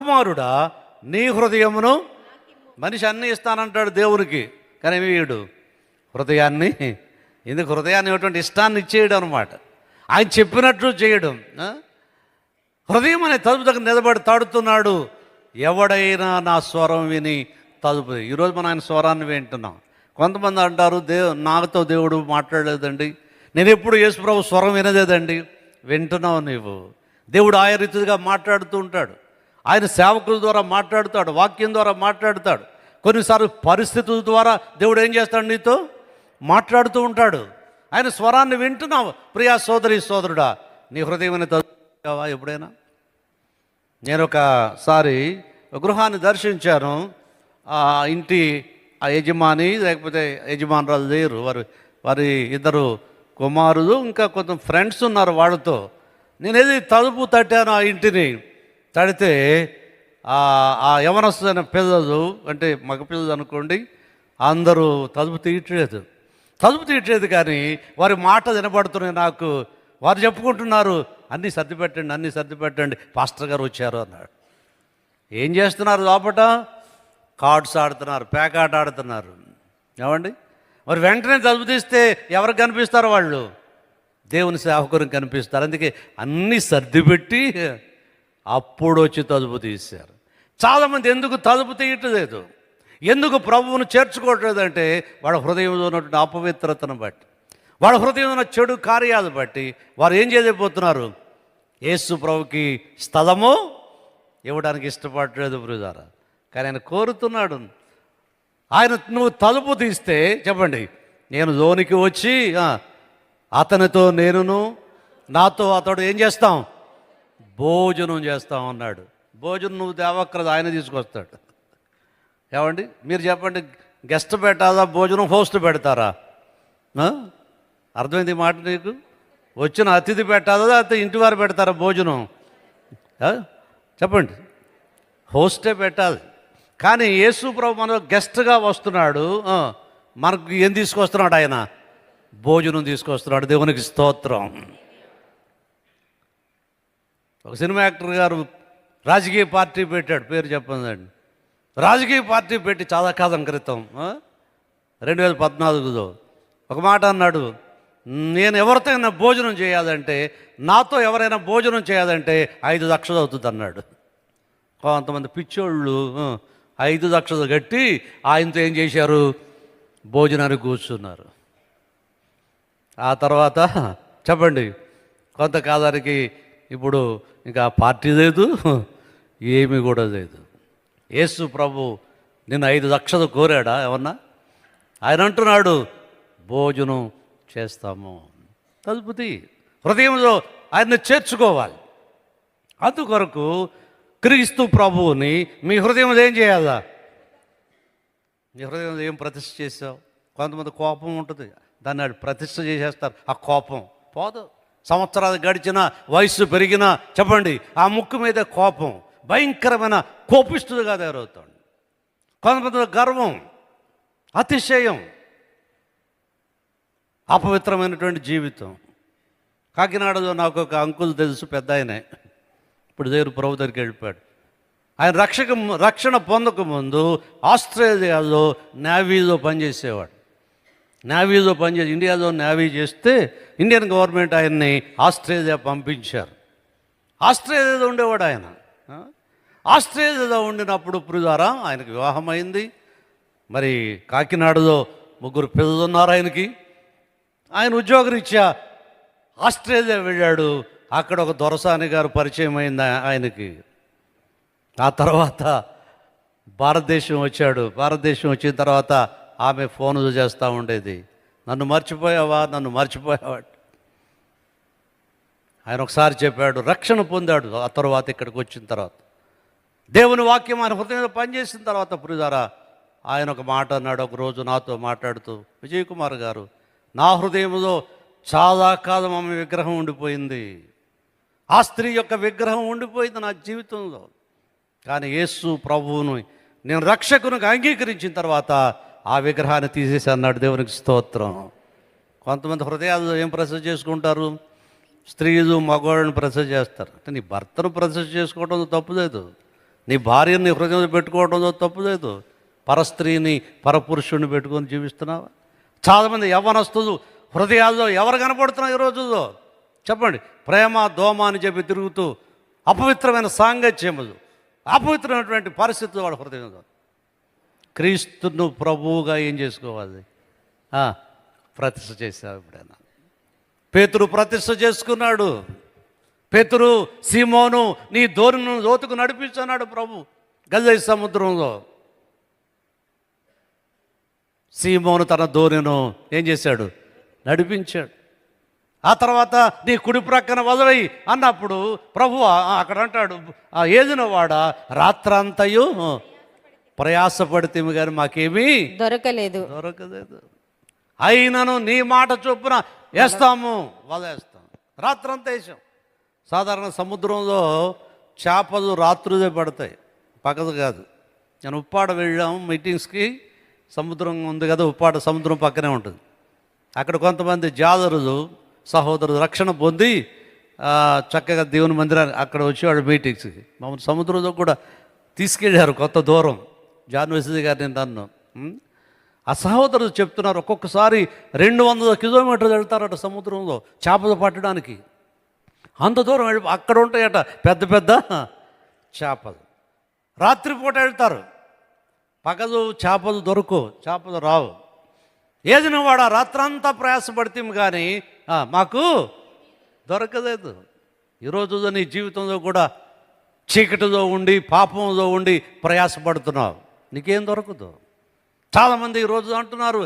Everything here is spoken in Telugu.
కుమారుడా నీ హృదయమును మనిషి అన్ని ఇస్తానంటాడు దేవునికి. కానీ వీడు హృదయాన్ని ఎందుకు? హృదయాన్ని ఇవ్వటువంటి ఇష్టాన్ని ఇచ్చేయడం అనమాట ఆయన చెప్పినట్లు చేయడం హృదయం అనే తలుపు దగ్గర నిలబడి తాడుతున్నాడు. ఎవడైనా నా స్వరం విని తలుపు ఈరోజు మనం ఆయన స్వరాన్ని వింటున్నాం. కొంతమంది అంటారు దేవు నాతో దేవుడు మాట్లాడలేదండి. నేను ఎప్పుడు యేసుప్రభు స్వరం వినలేదండి. వింటున్నావు నీవు. దేవుడు ఆయా రీతిగా మాట్లాడుతూ ఉంటాడు. ఆయన సేవకుల ద్వారా మాట్లాడుతాడు వాక్యం ద్వారా మాట్లాడుతాడు. కొన్నిసార్లు పరిస్థితుల ద్వారా దేవుడు ఏం చేస్తాడు నీతో? మాట్లాడుతూ ఉంటాడు. ఆయన స్వరాన్ని వింటున్నావు. ప్రియా సోదరి సోదరుడా నీ హృదయమైన తలుపువా ఎప్పుడైనా? నేను ఒకసారి గృహాన్ని దర్శించాను. ఆ ఇంటి ఆ యజమాని లేకపోతే యజమానురాలు లేరు. వారి వారి ఇద్దరు కుమారులు ఇంకా కొంత ఫ్రెండ్స్ ఉన్నారు వాళ్ళతో. నేనేది తలుపు తట్టాను ఆ ఇంటిని. తడితే ఆ యవనస్తున్న పిల్లలు అంటే మగ పిల్లలు అనుకోండి అందరూ తలుపు తీయట్లేదు. తలుపు తీయట్లేదు కానీ వారి మాట వినబడుతున్నాయి నాకు. వారు చెప్పుకుంటున్నారు అన్నీ సర్ది పెట్టండి అన్నీ సర్ది పెట్టండి పాస్టర్ గారు వచ్చారు అన్నాడు. ఏం చేస్తున్నారు లోపట? కార్డ్స్ ఆడుతున్నారు పేకాట ఆడుతున్నారు. ఏమండి? మరి వెంటనే తలుపు తీస్తే ఎవరికి కనిపిస్తారు వాళ్ళు? దేవుని సేవకునికి కనిపిస్తారు. అందుకే అన్నీ సర్దిపెట్టి అప్పుడు వచ్చి తలుపు తీశారు. చాలామంది ఎందుకు తలుపు తీయట్లేదు? ఎందుకు ప్రభువును చేర్చుకోవట్లేదంటే వాళ్ళ హృదయంలో ఉన్నటువంటి అపవిత్రతను బట్టి వాళ్ళ హృదయంలో ఉన్న చెడు కార్యాలు బట్టి వారు ఏం చేయలేకపోతున్నారు? యేసు ప్రభుకి స్థలము ఇవ్వడానికి ఇష్టపడలేదు బ్రుదారా. కానీ ఆయన కోరుతున్నాడు. ఆయన నువ్వు తలుపు తీస్తే చెప్పండి నేను లోనికి వచ్చి అతనితో నేనును నాతో అతడు ఏం చేస్తాం? భోజనం చేస్తాం అన్నాడు భోజనం నువ్వు దేవక్రది ఆయన తీసుకొస్తాడు. ఏమండి? మీరు చెప్పండి గెస్ట్ పెట్టాలా భోజనం హోస్ట్ పెడతారా? అర్థమైంది మాట నీకు? వచ్చిన అతిథి పెట్టాలా లేకపోతే ఇంటి వారు పెడతారా భోజనం? చెప్పండి. హోస్టే పెట్టాలి. కానీ యేసు ప్రభు మన గెస్ట్గా వస్తున్నాడు. మనకు ఏం తీసుకొస్తున్నాడు ఆయన? భోజనం తీసుకొస్తున్నాడు. దేవునికి స్తోత్రం. ఒక సినిమా యాక్టర్ గారు రాజకీయ పార్టీ పెట్టాడు పేరు చెప్పండి. రాజకీయ పార్టీ పెట్టి చాలా కాలం క్రితం రెండు వేల పద్నాలుగులో ఒక మాట అన్నాడు నేను ఎవరితోనైనా భోజనం చేయాలంటే నాతో ఎవరైనా భోజనం చేయాలంటే ఐదు లక్షలు అవుతుంది అన్నాడు. కొంతమంది పిచ్చోళ్ళు ఐదు లక్షలు కట్టి ఆయనతో ఏం చేశారు? భోజనానికి కూర్చున్నారు. ఆ తర్వాత చెప్పండి కొంతకాలానికి ఇప్పుడు ఇంకా పార్టీ లేదు ఏమీ కూడా లేదు. యేసు ప్రభు నిన్ను ఐదు లక్షలు కోరాడా ఏమన్నా? ఆయన అంటున్నాడు భోజనం చేస్తాము. తలుపుతి హృదయంలో ఆయన్ని చేర్చుకోవాలి. అందుకొరకు క్రీస్తు ప్రభువుని మీ హృదయంలో ఏం చేయాలా? మీ హృదయంలో ఏం ప్రతిష్ఠ చేసావు కొంతమంది కోపం ఉంటుంది దాన్ని ఆడు ప్రతిష్ఠ చేసేస్తారు. ఆ కోపం పోదు. సంవత్సరాలు గడిచిన వయస్సు పెరిగినా చెప్పండి ఆ ముక్కు మీద కోపం భయంకరమైన కోపిస్తుడుగా తయారవుతాడు కొంతమంది గర్వం అతిశయం అపవిత్రమైనటువంటి జీవితం. కాకినాడలో నాకు ఒక అంకుల్ తెలుసు పెద్ద ఆయనే. ఇప్పుడు దేవుడు ప్రభు దగ్గరికి వెళ్ళిపోయాడు. ఆయన రక్షక రక్షణ పొందక ముందు ఆస్ట్రేలియాలో నేవీలో పనిచేసేవాడు. నావీతో పనిచేసి ఇండియాలో నావీ చేస్తే ఇండియన్ గవర్నమెంట్ ఆయన్ని ఆస్ట్రేలియా పంపించారు. ఆస్ట్రేలియాలో ఉండేవాడు ఆయన. ఆస్ట్రేలియాలో ఉండినప్పుడు ద్వారా ఆయనకు వివాహం అయింది మరి కాకినాడలో ముగ్గురు పిల్లలు ఉన్నారు ఆయనకి. ఆయన ఉద్యోగరీత్యా ఆస్ట్రేలియా వెళ్ళాడు. అక్కడ ఒక దొరసాని గారు పరిచయం అయింది ఆయనకి. ఆ తర్వాత భారతదేశం వచ్చాడు. భారతదేశం వచ్చిన తర్వాత ఆమె ఫోన్ చేస్తూ ఉండేది. నన్ను మర్చిపోయావా? నన్ను మర్చిపోయావా? ఆయన ఒకసారి చెప్పాడు రక్షణ పొందాడు. ఆ తర్వాత ఇక్కడికి వచ్చిన తర్వాత. దేవుని వాక్యం ఆయన హృదయంలో పనిచేసిన తర్వాత పురిదారా ఆయన ఒక మాట అన్నాడు ఒక రోజు నాతో మాట్లాడుతూ విజయ్ కుమార్ గారు నా హృదయంలో చాలా కాలం ఆమె విగ్రహం ఉండిపోయింది. ఆ స్త్రీ యొక్క విగ్రహం ఉండిపోయింది నా జీవితంలో. కానీ యేసు ప్రభువును నేను రక్షకునికి అంగీకరించిన తర్వాత ఆ విగ్రహాన్ని తీసేసి అన్నాడు దేవునికి స్తోత్రం. కొంతమంది హృదయాలు ఏం ప్రసెస్ చేసుకుంటారు? స్త్రీలు మగవాళ్ళని ప్రసెస్ చేస్తారు. అంటే నీ భర్తను ప్రసెస్ చేసుకోవడం తప్పు లేదు. నీ భార్యని నీ హృదయంలో పెట్టుకోవడంలో తప్పు లేదు. పరస్త్రీని పరపురుషుడిని పెట్టుకొని జీవిస్తున్నావా? చాలామంది యవ్వనస్తులు హృదయాల్లో ఎవరు కనపడుతున్నారు ఈ రోజుల్లో? చెప్పండి. ప్రేమ దోమ అని చెప్పి తిరుగుతూ అపవిత్రమైన సాంగత్యములు అపవిత్రమైనటువంటి పరిస్థితులు వాడు హృదయంలో. క్రీస్తును ప్రభువుగా ఏం చేసుకోవాలి? ప్రతిష్ట ప్రతిష్ఠ చేశావు ఎప్పుడైనా పేతురు ప్రతిష్ట చేసుకున్నాడు. పేతురు సీమోను నీ దోరును లోతుకు నడిపించున్నాడు ప్రభు. గజై సముద్రంలో. సీమోను తన దోణిను ఏం చేశాడు? నడిపించాడు. ఆ తర్వాత నీ కుడి ప్రక్కన వదలై అన్నప్పుడు ప్రభు అక్కడ అంటాడు ఆ ఏదిన వాడ రాత్రంతయు ప్రయాసపడితే కానీ మాకేమీ దొరకలేదు. దొరకలేదు. అయినను నీ మాట చొప్పున వేస్తాము వదిలేస్తాం. రాత్రంతా వేసాం సాధారణ సముద్రంలో చేపలు రాత్రులే పడతాయి. పక్కదు కాదు. నేను ఉప్పాడ వెళ్ళాం మీటింగ్స్కి. సముద్రం ఉంది కదా ఉప్పాడ సముద్రం పక్కనే ఉంటుంది. అక్కడ కొంతమంది జాదరులు సహోదరులు రక్షణ పొంది చక్కగా దేవుని మందిరాన్ని అక్కడ వచ్చేవాడు మీటింగ్స్కి. మమ్మల్ని సముద్రంలో కూడా తీసుకెళ్ళారు కొత్త దూరం. జాన్ వెస్లీ గారిని నన్ను. ఉం? ఆ చెప్తున్నారు ఒక్కొక్కసారి రెండు వందల కిలోమీటర్లు వెళ్తారట సముద్రంలో చేపలు పట్టడానికి. అంత దూరం వెళ్ళి అక్కడ ఉంటాయట పెద్ద పెద్ద చేపలు. రాత్రిపూట వెళ్తారు. పగలు చేపలు దొరకు చేపలు రావు. ఏదిన వాడు రాత్రంతా ప్రయాసపడితే కానీ మాకు దొరకలేదు. ఈరోజు నీ జీవితంలో కూడా చీకటిలో ఉండి పాపంలో ఉండి ప్రయాసపడుతున్నావు. నీకేం దొరకదు? చాలామంది ఈరోజు అంటున్నారు